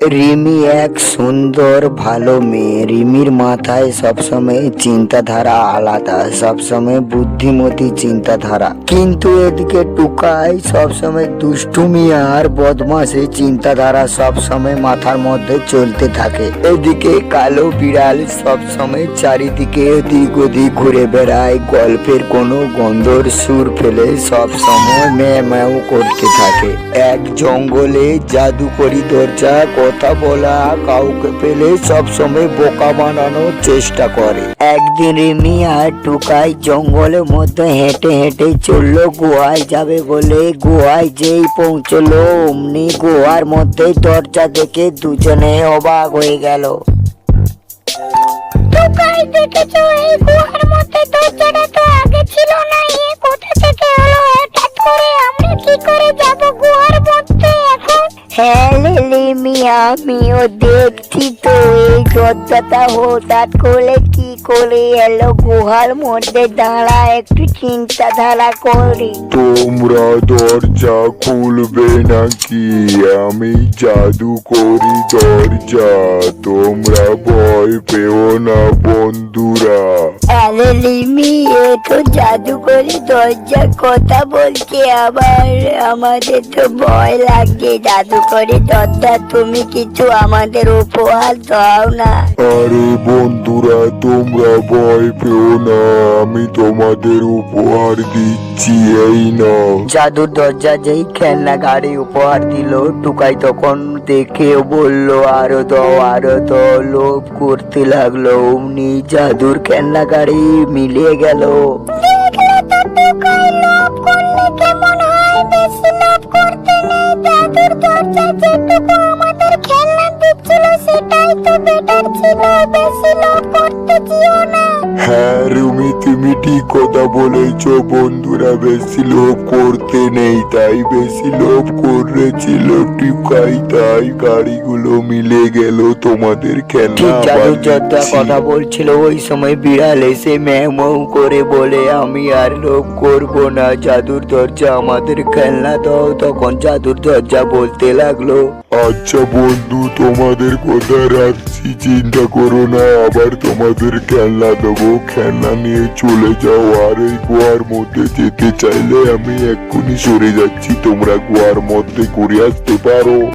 রিমি এক সুন্দর, ভালো মেয়ে। রিমির মাথায় সবসময় চিন্তাধারা আলাদা, সবসময় বুদ্ধিমতী চিন্তাধারা। কিন্তু এদিকে টুকাই সবসময় দুষ্টুমি আর বদমাসি চিন্তাধারা সবসময় মাথার মধ্যে চলতে থাকে। এদিকে কালো বিড়াল সবসময় চারিদিকে এদিক ওদিক ঘুরে বেড়ায়। গল্পের কোনো গন্ধর সুর ফেলে সবসময় ম্যাও করতে থাকে। এক জঙ্গলে জাদুকরি দরজা কথা বলা, কাউকে পেলে সবসময় বোকা বানানোর চেষ্টা করে। একদিন রিমি আর টুকাই জঙ্গলের মধ্যে হেঁটে হেঁটে চলল, গুহায় যাবে বলে গুহায় যেই পৌঁছলো, অমনি গুহার মধ্যে দরজা দেখে দুজনে অবাক হয়ে গেল। টুকাই দেখেছ, এই গুহার মধ্যে হ্যাঁ লিলি আমিও দেখছি তো। এই দরজাটা হঠাৎ করে কি করে এলো? গুহার মধ্যে দাঁড়া, একটু চিন্তাধারা করি। তোমরা দরজা খুলবে নাকি? আমি জাদু করি দরজা। তোমরা ভয় পেও না, বন্ধুরা। আরে লিমি এ তো জাদু করে দরজার কথা বলছে আবার। আমাদের তো ভয় লাগছে জাদু করে দরজা তুমি কিছু আমাদের উপহার দাও না। আরে বন্ধুরা তোমরা ভয় পেও না আমি তোমাদের উপহার দিচ্ছি এই নাও। জাদুর দরজা যেই খেলনা গাড়ি উপহার দিল টুকাই তখন দেখে বলল আরও দাও আরও দাও। লোভ করতে লাগল অমনি। জাদুর খেলনা গাড়ি মিলিয়ে গেল। করতে নেই। দাদুর দরজা যেটুকু আমাদের খেলনা দিচ্ছিল সেটাই তো বেটার ছিল বেশি লোভ করতে যেও না। হ্যাঁ রুমি তুমি ঠিক কথা বলেছ বন্ধুরা বেশি লোভ করতে নেই তাই বেশি লোভ করেছিল টিকাই তাই গাড়িগুলো মিলে গেল তোমাদের ঠিক আবার কথা বলছিল ওই সময় বিড়াল এসে ম্যাও করে বলে আমি আর লোভ করব না জাদুর দরজা আমাদের খেলনা দাও। তখন জাদুর দরজা বলতে লাগল আচ্ছা বন্ধু তোমাদের কথা রাখছি চিন্তা করো না, আবার তোমাদের খেলনা দেবো। খেলনা নিয়ে চলে যাও, আর এই গোয়ার মধ্যে যেতে চাইলে আমি এক্ষুনি সরে যাচ্ছি। তোমরা গোয়ার মধ্যে ঘুরে আসতে পারো।